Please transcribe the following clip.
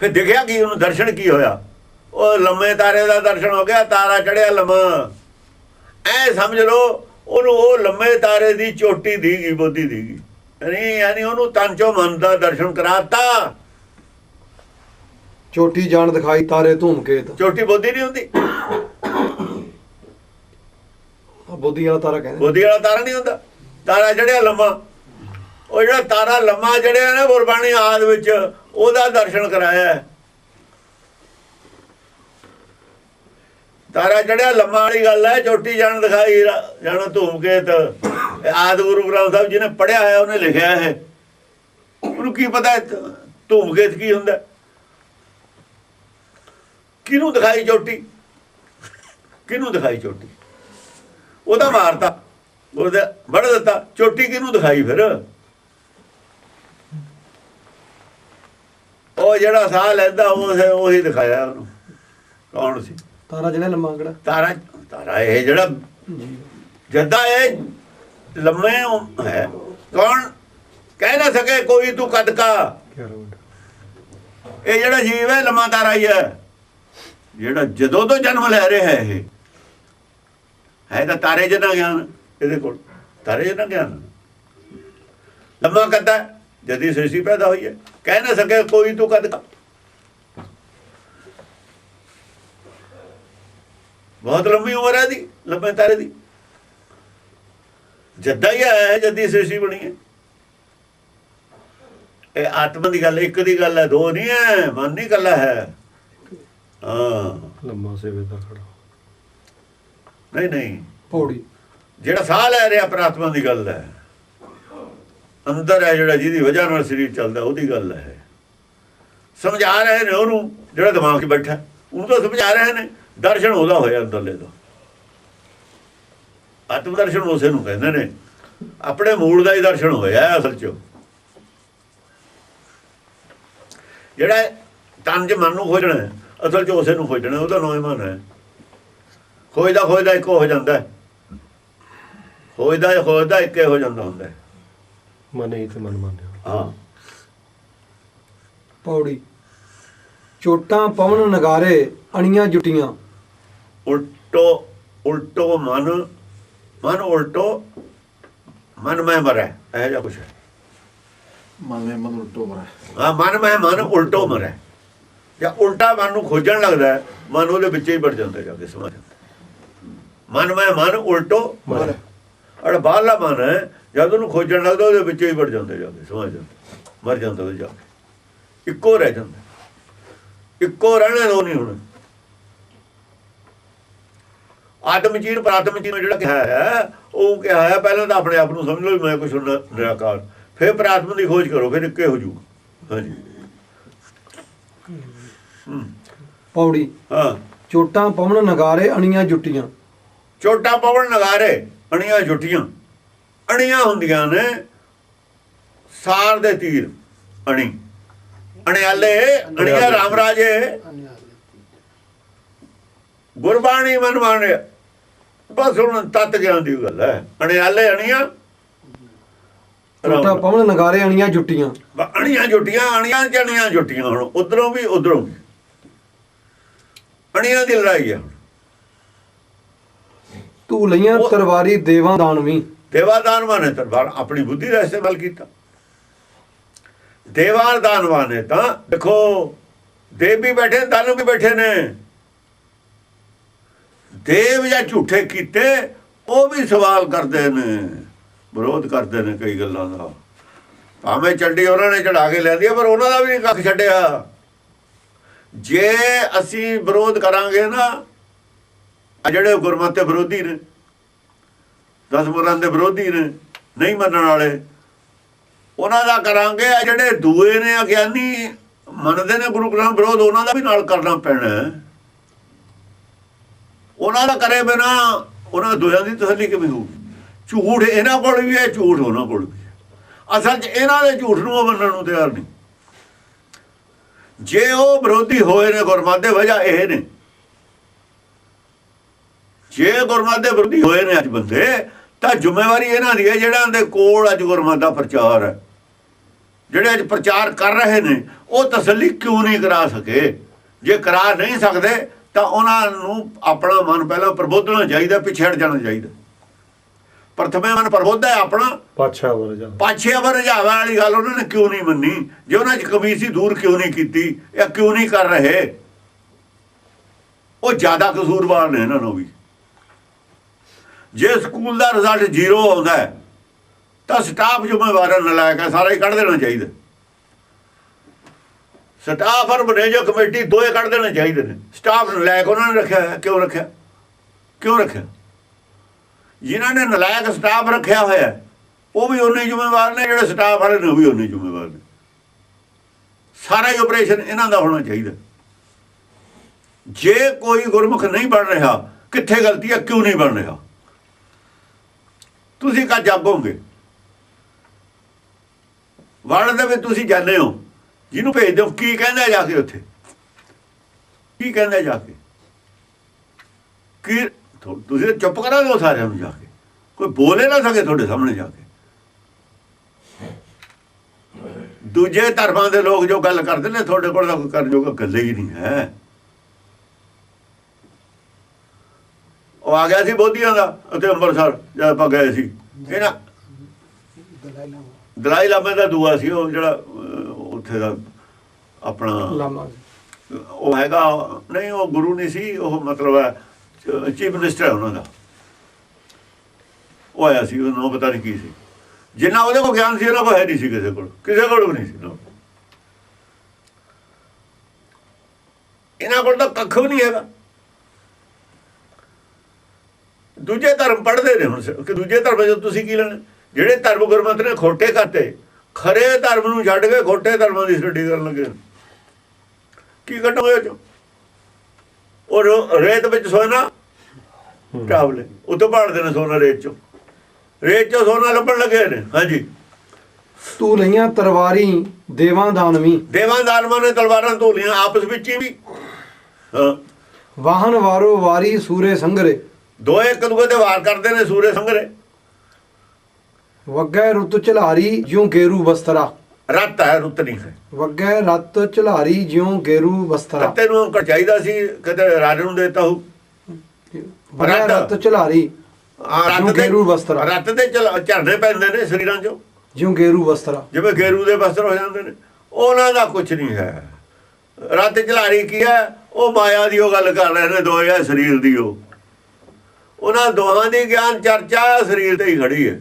ਫਿਰ ਦਿਖਿਆ ਕੀ ਉਹਨੂੰ? ਦਰਸ਼ਨ ਕੀ ਹੋਇਆ? ਉਹ ਲੰਮੇ ਤਾਰੇ ਦਾ ਦਰਸ਼ਨ ਹੋ ਗਿਆ ਤਾਰਾ ਚੜਿਆ ਲੰਮਾ। ਐ ਸਮਝ ਲਓ ਉਹਨੂੰ ਉਹ ਲੰਮੇ ਤਾਰੇ ਦੀ ਚੋਟੀ ਦੀਗੀ ਬੋਦੀ ਦੀਗੀ। ਯਾਨੀ ਯਾਨੀ ਉਹਨੂੰ ਤਨ ਚੋਂ ਮਨ ਦਾ ਦਰਸ਼ਨ ਕਰਾਤਾ। ਚੋਟੀ ਜਾਣ ਦਿਖਾਈ ਤਾਰੇ ਧੂਮਕੇਤ ਚੋਟੀ ਬੋਦੀ ਨਹੀਂ ਹੁੰਦੀ? ਆ ਬੋਧੀ ਵਾਲਾ ਤਾਰਾ ਕਹਿੰਦੇ ਬੋਦੀ ਵਾਲਾ ਤਾਰਾ ਨਹੀਂ ਹੁੰਦਾ? ਤਾਰਾ ਚੜਿਆ ਲੰਮਾ। ਉਹ ਜਿਹੜਾ ਤਾਰਾ ਲੰਮਾ ਚੜਿਆ ਨਾ ਗੁਰਬਾਣੀ ਆਦ ਵਿੱਚ ਉਹਦਾ ਦਰਸ਼ਨ ਕਰਾਇਆ। ਤਾਰਾ ਚੜਿਆ, ਲੰਮਾ ਵਾਲੀ ਗੱਲ ਹੈ, ਚੋਟੀ ਜਾਣ ਦਿਖਾਈ, ਰਾ- ਜਾਣ ਧੂਮਕੇਤ ਇਹ ਆਦ ਗੁਰੂ ਗ੍ਰੰਥ ਸਾਹਿਬ ਜਿਹਨੇ ਪੜਿਆ ਹੈ, ਉਹਨੇ ਲਿਖਿਆ ਹੈ। ਉਹਨੂੰ ਕੀ ਪਤਾ ਹੈ ਧ- ਧੂਮਕੇਤ ਕੀ ਹੁੰਦਾ। ਕਿਹਨੂੰ ਦਿਖਾਈ ਚੋਟੀ? ਕਿਹਨੂੰ ਦਿਖਾਈ ਚੋਟੀ? ਉਹਦਾ ਮਾਰਤਾ, ਉਹਦਾ ਵੜ ਦਿੱਤਾ, ਚੋਟੀ ਕਿਹਨੂੰ ਦਿਖਾਈ ਫਿਰ? ਉਹ ਜਿਹੜਾ ਸਾਹ ਲੈਂਦਾ ਉਹ ਉਹੀ ਦਿਖਾਇਆ ਉਹਨੂੰ। ਕੌਣ ਸੀ? ਤਾਰਾ ਜਿਹੜਾ ਲੰਮਾਂਗੜਾ ਤਾਰਾ ਤਾਰਾ ਇਹ ਜਿਹੜਾ ਜੱਦਾ ਇਹ ਲੰਮੇ ਹੈ। ਕੌਣ? ਕਹਿ ਨਾ ਸਕੇ ਕੋਈ ਤੂੰ ਕਦ ਕਾ ਇਹ ਜਿਹੜਾ ਜੀਵ ਹੈ ਲੰਮਾ ਤਾਰਾ ਹੀ ਹੈ। ਜਿਹੜਾ ਜਦੋਂ ਤੋਂ ਜਨਮ ਲੈ ਰਿਹਾ ਹੈ ਇਹ। ਹੈ ਤਾਂ ਤਾਰੇ ਜਿੰਨਾ ਗਿਆਨ ਇਹਦੇ ਕੋਲ। ਤਾਰੇ ਜਿੰਨਾ ਗਿਆਨ। ਲੰਮਾ ਕਦਾ ਜਦੀ ਸ੍ਰਿਸ਼ਟੀ ਪੈਦਾ ਹੋਈ ਹੈ। ਕਹਿ ਨਾ ਸਕੇ ਕੋਈ ਤੂੰ ਕਦ ਬਹੁਤ ਲੰਮੀ ਉਮਰ ਹੈ ਦੀ ਲੰਮੇ ਤਾਰੇ ਦੀ। ਜੱਦਾ ਹੀ ਆਇਆ ਹੈ ਜਦੀ ਸ੍ਰਿਸ਼ਟੀ ਬਣੀ ਹੈ। ਇਹ ਆਤਮਾ ਦੀ ਗੱਲ ਇੱਕ ਦੀ ਗੱਲ ਹੈ ਦੋ ਨਹੀਂ ਹੈ ਮਨ ਨਹੀਂ ਕੱਲਾ ਹੈ। ਹਾਂ। ਲੰਮਾ ਸੇਵੇ ਦਾ ਖੜਾ। ਨਹੀਂ ਨਹੀਂ। ਪੌੜੀ। ਜਿਹੜਾ ਸਾਹ ਲੈ ਰਿਹਾ ਪ੍ਰਾਤਮਾ ਦੀ ਗੱਲ ਹੈ। ਅੰਦਰ ਹੈ ਜਿਹੜਾ ਜਿਹਦੀ ਵਜ੍ਹਾ ਨਾਲ ਸਰੀਰ ਚੱਲਦਾ, ਉਹਦੀ ਗੱਲ ਹੈ। ਸਮਝਾ ਰਹੇ ਨੇ ਉਹਨੂੰ, ਜਿਹੜਾ ਦਿਮਾਗ 'ਚ ਬੈਠਾ, ਉਹਨੂੰ ਤਾਂ ਸਮਝਾ ਰਹੇ ਨੇ, ਦਰਸ਼ਨ ਉਹਦਾ ਹੋਇਆ ਅੰਦਰਲੇ ਦਾ ਆਤਮ ਦਰਸ਼ਨ ਉਸੇ ਨੂੰ ਕਹਿੰਦੇ ਨੇ, ਆਪਣੇ ਮੂਲ ਦਾ ਹੀ ਦਰਸ਼ਨ ਹੋਇਆ ਹੈ ਅਸਲ 'ਚ। ਜਿਹੜਾ ਤਨ 'ਚ ਮਨ ਨੂੰ ਖੋਜਣਾ ਅਸਲ 'ਚ ਉਸੇ ਨੂੰ ਖੋਜਣਾ ਉਹਦਾ ਨਾਮ ਹੀ ਮਨ ਹੈ। ਖੋਜਦਾ ਖੋਜਦਾ ਇੱਕ ਹੋ ਜਾਂਦਾ ਖੋਜਦਾ ਖੋਜਦਾ ਇੱਕ ਹੋ ਜਾਂਦਾ ਹੁੰਦਾ ਹੈ। ਮਨ ਹੀ ਤੇ ਮਨ ਮੰਨਿਆ। ਹਾਂ। ਪੌੜੀ। ਚੋਟਾਂ ਪਵਨ ਨਗਾਰੇ ਅਣੀਆਂ ਜੁਟੀਆਂ। ਉਲਟੋ ਉਲਟੋ ਮਨ ਮਨ ਉਲਟੋ ਮਨ ਮੈਂ ਮਰੈ ਇਹ ਜਿਹਾ ਕੁਛ ਹੈ। ਮਨ ਮੇ ਮਨ ਉਲਟੋ ਮਰਾ। ਹਾਂ ਮਨ ਮੈਂ ਮਨ ਉਲਟੋ ਮਰੈ। ਜਾਂ ਉਲਟਾ ਮਨ ਨੂੰ ਖੋਜਣ ਲੱਗਦਾ ਮਨ ਉਹਦੇ ਵਿੱਚ ਹੀ ਵੜ ਜਾਂਦਾ ਜਾ ਕੇ ਸਮਾ ਜਾਂਦਾ ਮਨ ਮੈਂ ਮਨ ਉਲਟੋ ਮਰੈ। ਅੜ ਬਾਹਰਲਾ ਮਨ ਹੈ ਜਦ ਉਹਨੂੰ ਖੋਜਣ ਲੱਗਦਾ ਉਹਦੇ ਵਿੱਚ ਹੀ ਵੜ ਜਾਂਦਾ ਜਾ ਕੇ ਸਮਾ ਜਾਂਦਾ। ਮਰ ਜਾਂਦਾ ਉਹ ਜਾ ਕੇ। ਇੱਕੋ ਰਹਿ ਜਾਂਦਾ। ਇੱਕੋ ਰਹਿਣਾ ਦੋ ਨਹੀਂ ਹੁਣ। ਆਤਮ ਜੀਵ ਪ੍ਰਾਤਮ ਜੀਵ ਜਿਹੜਾ ਕਿਹਾ ਹੈ ਉਹ ਕਿਹਾ ਹੈ ਪਹਿਲਾਂ ਤਾਂ ਆਪਣੇ ਆਪ ਨੂੰ ਸਮਝ ਲਓ ਮੈਂ ਕੁਛ ਨਿਰਾਕਾਰ। ਫਿਰ ਪ੍ਰਾਤਮ ਦੀ ਖੋਜ ਕਰੋ ਫਿਰ ਇੱਕੇ ਹੋ ਜੂ ਹਾਂਜੀ। ਪੌੜੀ। ਹਾਂ। ਚੋਟਾਂ ਪਵਨ ਨਗਾਰੇ ਅਣੀਆਂ ਜੁਟੀਆਂ। ਚੋਟਾ ਪਵਨ ਨਗਾਰੇ ਅਣੀਆਂ ਜੁਟੀਆਂ। ਅਣੀਆਂ ਹੁੰਦੀਆਂ ਨੇ। ਸਾਰ ਦੇ ਤੀਰ ਅਣੀ। ਅਣਿਆਲੇ ਅਣੀਆਂ ਰਾਮ ਰਾਜੇ ਗੁਰਬਾਣੀ ਮਨ ਮਾਣਿਆ। ਬਸ ਹੁਣ ਤਤ ਗਿਆਨ ਦੀ ਗੱਲ ਹੈ। ਅਣਿਆਲੇ ਅਣੀਆਂ। ਚੋਟਾਂ ਪਵਨ ਨਗਾਰੇ ਅਣੀਆਂ ਜੁਟੀਆਂ। ਅਣੀਆਂ ਜੁਟੀਆਂ ਅਣੀਆਂ ਚ ਅਣੀਆਂ ਜੁਟੀਆਂ ਹੁਣ। ਉਧਰੋਂ ਵੀ ਉਧਰੋਂ ਵੀ। ਅਣੀਆਂ ਦੀ ਲੜਾਈ ਹੈ ਤੂੰ ਲਈਆਂ ਤਰਵਾਰੀ ਦੇਵਾਂ ਦਾਨਵੀ ਦੇਵਾਦਾਨਵਾਂ ਨੇ ਤਰਵਾਰ ਆਪਣੀ ਬੁੱਧੀ ਦਾ ਇਸਤੇਮਾਲ ਕੀਤਾ। ਦੇਵਾਦਾਨਵਾਂ ਨੇ ਤਾਂ ਦੇਖੋ ਦੇਵ ਵੀ ਬੈਠੇ ਨੇ, ਦਾਨਵ ਵੀ ਬੈਠੇ ਨੇ। ਦੇਵ ਜਾਂ ਝੂਠੇ ਕੀਤੇ ਉਹ ਵੀ ਸਵਾਲ ਕਰਦੇ ਨੇ ਵਿਰੋਧ ਕਰਦੇ ਨੇ ਕਈ ਗੱਲਾਂ ਦਾ। ਭਾਵੇਂ ਚੰਡੀ ਉਹਨਾਂ ਨੇ ਚੜਾ ਕੇ ਲੈਂਦੀ ਆ ਪਰ ਉਹਨਾਂ ਦਾ ਵੀ ਨਹੀਂ ਕੱਖ ਛੱਡਿਆ। ਜੇ ਅਸੀਂ ਵਿਰੋਧ ਕਰਾਂਗੇ ਨਾ ਜਿਹੜੇ ਗੁਰਮਤਿ ਵਿਰੋਧੀ ਨੇ ਦਸ ਮੁਰਾਂ ਦੇ ਵਿਰੋਧੀ ਨੇ, ਨਹੀਂ ਮੰਨਣ ਵਾਲੇ। ਉਹਨਾਂ ਦਾ ਕਰਾਂਗੇ ਆ ਜਿਹੜੇ ਦੂਏ ਨੇ ਅਗਿਆਨੀ ਮੰਨਦੇ ਨੇ ਗੁਰੂ ਗ੍ਰੰਥ ਵਿਰੋਧ, ਉਹਨਾਂ ਦਾ ਵੀ ਨਾਲ ਕਰਨਾ ਪੈਣਾ ਉਹਨਾਂ ਦਾ ਕਰੇ ਬਿਨਾ ਉਹਨਾਂ ਦੋਹਾਂ ਦੀ ਤਸੱਲੀ ਕਿਵੇਂ ਹੋਊਗੀ ਝੂਠ ਇਹਨਾਂ ਕੋਲ ਵੀ ਹੈ, ਝੂਠ ਉਹਨਾਂ ਕੋਲ ਵੀ ਹੈ। ਅਸਲ 'ਚ ਇਹਨਾਂ ਦੇ ਝੂਠ ਨੂੰ ਉਹ ਮੰਨਣ ਨੂੰ ਤਿਆਰ ਨਹੀਂ। ਜੇ ਉਹ ਵਿਰੋਧੀ ਹੋਏ ਨੇ, ਗੁਰਮਤਿ ਦੇ ਵਜ੍ਹਾ ਇਹ ਨੇ। ਜੇ ਗੁਰਮਤ ਦੇ ਵਿਰੋਧੀ ਹੋਏ ਨੇ ਅੱਜ ਬੰਦੇ ਤਾਂ ਜ਼ਿੰਮੇਵਾਰੀ ਇਹਨਾਂ ਦੀ ਹੈ ਜਿਹੜਾ ਦੇ ਕੋਲ ਅੱਜ ਗੁਰਮਤਿ ਦਾ ਪ੍ਰਚਾਰ ਹੈ। ਜਿਹੜੇ ਅੱਜ ਪ੍ਰਚਾਰ ਕਰ ਰਹੇ ਨੇ ਉਹ ਤਸੱਲੀ ਕਿਉਂ ਨਹੀਂ ਕਰਾ ਸਕੇ? ਜੇ ਕਰਾ ਨਹੀਂ ਸਕਦੇ ਤਾਂ ਉਹਨਾਂ ਨੂੰ ਆਪਣਾ ਮਨ ਪਹਿਲਾਂ ਪ੍ਰਬੋਧਣਾ ਚਾਹੀਦਾ ਪਿੱਛੇ ਹਟ ਜਾਣਾ ਚਾਹੀਦਾ। ਪ੍ਰਥਮੇ ਮਨ ਪ੍ਰਬੋਧ ਹੈ ਆਪਣਾ। ਪਾਛਾ ਵਰ ਜਾ ਪਾਛੇ ਅਵਰ ਰਜਾਵਾ ਵਾਲੀ ਗੱਲ ਉਹਨਾਂ ਨੇ ਕਿਉਂ ਨਹੀਂ ਮੰਨੀ? ਜੇ ਉਹਨਾਂ 'ਚ ਕਮੀ ਸੀ ਦੂਰ ਕਿਉਂ ਨਹੀਂ ਕੀਤੀ? ਇਹ ਕਿਉਂ ਨਹੀਂ ਕਰ ਰਹੇ? ਉਹ ਜ਼ਿਆਦਾ ਕਸੂਰਵਾਰ ਨੇ ਇਹਨਾਂ ਨੂੰ ਵੀ। ਜੇ ਸਕੂਲ ਦਾ ਰਿਜ਼ਲਟ ਜ਼ੀਰੋ ਆਉਂਦਾ ਹੈ, ਤਾਂ ਸਟਾਫ ਜ਼ਿੰਮੇਵਾਰਾਂ ਨਲਾਇਕ ਹੈ, ਸਾਰਾ ਹੀ ਕੱਢ ਦੇਣਾ ਚਾਹੀਦਾ। ਸਟਾਫ ਔਰ ਮੈਨੇਜਰ ਕਮੇਟੀ ਦੋਏ ਕੱਢ ਦੇਣੇ ਚਾਹੀਦੇ ਨੇ। ਸਟਾਫ ਨਲਾਇਕ ਉਹਨਾਂ ਨੇ ਰੱਖਿਆ ਹੈ ਕਿਉਂ ਰੱਖਿਆ? ਕਿਉਂ ਰੱਖਿਆ? ਜਿਨ੍ਹਾਂ ਨੇ ਨਲਾਇਕ ਸਟਾਫ ਰੱਖਿਆ ਹੋਇਆ, ਉਹ ਵੀ ਉਨੇ ਜ਼ਿੰਮੇਵਾਰ ਨੇ, ਜਿਹੜੇ ਸਟਾਫ ਵਾਲੇ ਨੇ, ਉਹ ਵੀ ਉਨੇ ਜ਼ਿੰਮੇਵਾਰ ਨੇ। ਸਾਰਾ ਹੀ ਆਪਰੇਸ਼ਨ ਇਹਨਾਂ ਦਾ ਹੋਣਾ ਚਾਹੀਦਾ। ਜੇ ਕੋਈ ਗੁਰਮੁਖ ਨਹੀਂ ਬਣ ਰਿਹਾ, ਕਿੱਥੇ ਗਲਤੀ ਹੈ, ਕਿਉਂ ਨਹੀਂ ਬਣ ਰਿਹਾ? ਤੁਸੀਂ ਕਾ ਜਾਗੋਗੇ ਵੜ ਦੇ ਵਿੱਚ ਤੁਸੀਂ ਜਾਂਦੇ ਹੋ। ਜਿਹਨੂੰ ਭੇਜਦੇ ਹੋ, ਕੀ ਕਹਿੰਦਾ ਜਾ ਕੇ ਉੱਥੇ? ਕੀ ਕਹਿੰਦਾ ਜਾ ਕੇ? ਕੀ ਤੁਸੀਂ ਚੁੱਪ ਕਰਾ ਦਿਓ ਸਾਰਿਆਂ ਨੂੰ ਜਾ ਕੇ। ਕੋਈ ਬੋਲੇ ਨਾ ਸਕੇ ਤੁਹਾਡੇ ਸਾਹਮਣੇ ਜਾ ਕੇ। ਦੂਜੇ ਧਰਮਾਂ ਦੇ ਲੋਕ ਜੋ ਗੱਲ ਕਰਦੇ ਨੇ, ਤੁਹਾਡੇ ਕੋਲ ਤਾਂ ਕੋਈ ਕਰਨ ਜੋਗਾ ਗੱਲ ਹੀ ਨਹੀਂ ਹੈ। ਉਹ ਆ ਗਿਆ ਸੀ ਬੋਧੀਆਂ ਦਾ ਉੱਥੇ ਅੰਮ੍ਰਿਤਸਰ ਜਦ ਆਪਾਂ ਗਏ ਸੀ। ਇਹਨਾਂ ਦਲਾਈ ਲਾਮੇ ਦਾ ਦੂਆ ਸੀ ਉਹ ਜਿਹੜਾ ਉੱਥੇ ਦਾ ਆਪਣਾ ਉਹ ਹੈਗਾ ਨਹੀਂ ਉਹ ਗੁਰੂ ਨਹੀਂ ਸੀ ਉਹ ਮਤਲਬ ਹੈ ਚੀਫ ਮਿਨਿਸਟਰ ਉਹਨਾਂ ਦਾ। ਉਹ ਆਇਆ ਸੀ ਉਹਨੂੰ ਪਤਾ ਨਹੀਂ ਕੀ ਸੀ। ਜਿੰਨਾ ਉਹਦੇ ਕੋਲ ਗਿਆਨ ਸੀ ਉਹਨਾਂ ਕੋਲ ਹੈ ਨਹੀਂ ਸੀ ਕਿਸੇ ਕੋਲ ਕਿਸੇ ਕੋਲ ਵੀ ਨਹੀਂ ਸੀ। ਇਹਨਾਂ ਕੋਲ ਤਾਂ ਕੱਖ ਵੀ ਨਹੀਂ ਹੈਗਾ। ਦੂਜੇ ਧਰਮ ਪੜ੍ਹਦੇ ਨੇ ਹੁਣ ਕਿ ਦੂਜੇ ਧਰਮ ਜੋ ਤੁਸੀਂ ਕੀ ਲੈਣਾ? ਜਿਹੜੇ ਧਰਮ ਗੁਰਮਤਿ ਨੇ ਖੋਟੇ ਕਰਤੇ ਖਰੇ ਧਰਮ ਨੂੰ ਛੱਡ ਕੇ ਖੋਟੇ ਧਰਮਾਂ ਦੀ ਸਟੱਡੀ ਕਰਨ ਲੱਗੇ ਕੀ ਉਹ ਚੋਂ ਉਹ ਰੇਤ ਵਿੱਚ ਸੋਨਾ ਟਾਵਲੇ ਉੱਤੋਂ ਭਾਲਦੇ ਨੇ ਸੋਨਾ ਰੇਤ ਚੋਂ। ਰੇਤ ਚੋਂ ਸੋਨਾ ਲੱਭਣ ਲੱਗੇ ਨੇ ਹਾਂਜੀ। ਤੂੰ ਲਈਆਂ ਤਰਵਾਰੀ ਦੇਵਾਂ ਦਾਨਵੀ ਦੇਵਾਂ ਦਾਨਵਾਂ ਨੇ ਤਲਵਾਰਾਂ ਧੋਲੀਆਂ ਆਪਸ ਵਿੱਚ ਹੀ ਵੀ। ਹਾਂ। ਵਾਹਨ ਵਾਰੋ ਵਾਰੀ ਸੂਰੇ ਸੰਗਰੇ। ਦੋ ਇੱਕ ਦੂਜੇ ਤੇ ਵਾਰ ਕਰਦੇ ਨੇ ਸੂਰੇ ਸੰਗਰੇ। ਵੱਗੈ ਰੁੱਤ ਝਲਾਰੀ ਜਿਉ ਗੇਰੂ ਬਸਤਰਾ। ਰੱਤ ਹੈ ਰੁੱਤ ਨਹੀਂ ਹੈ। ਵੱਗੈ ਰਤ ਝਲਾਰੀ ਜਿਉ ਗੇਰੂ ਬਸਤਰਾ। ਰੱਤੇ ਨੂੰ ਚਾਹੀਦਾ ਸੀ ਕਿਤੇ ਰਾਜੇ ਨੂੰ ਦੇਤਾ ਹੋ ਵੱਗੈ ਰੱਤ। ਰਤ ਤੇ ਗੇਰੂ ਬਸਤਰਾ। ਰੱਤ ਤੇ ਚਲ- ਝਰਨੇ ਪੈਂਦੇ ਨੇ ਸਰੀਰਾਂ 'ਚੋਂ। ਜਿਉ ਗੇਰੂ ਬਸਤਰਾ। ਜਿਵੇਂ ਗੇਰੂ ਦੇ ਬਸਤਰ ਹੋ ਜਾਂਦੇ ਨੇ। ਉਹਨਾਂ ਦਾ ਕੁਝ ਨਹੀਂ ਹੈ। ਰੱਤ ਝਲਾਰੀ ਕੀ ਹੈ? ਉਹ ਮਾਇਆ ਦੀ ਉਹ ਗੱਲ ਕਰ ਰਹੇ ਨੇ ਦੋਏ ਆ ਸਰੀਰ ਦੀ ਉਹ। ਉਹਨਾਂ ਦੋਹਾਂ ਦੀ ਗਿਆਨ ਚਰਚਾ ਸਰੀਰ ਤੇ ਹੀ ਖੜੀ ਹੈ।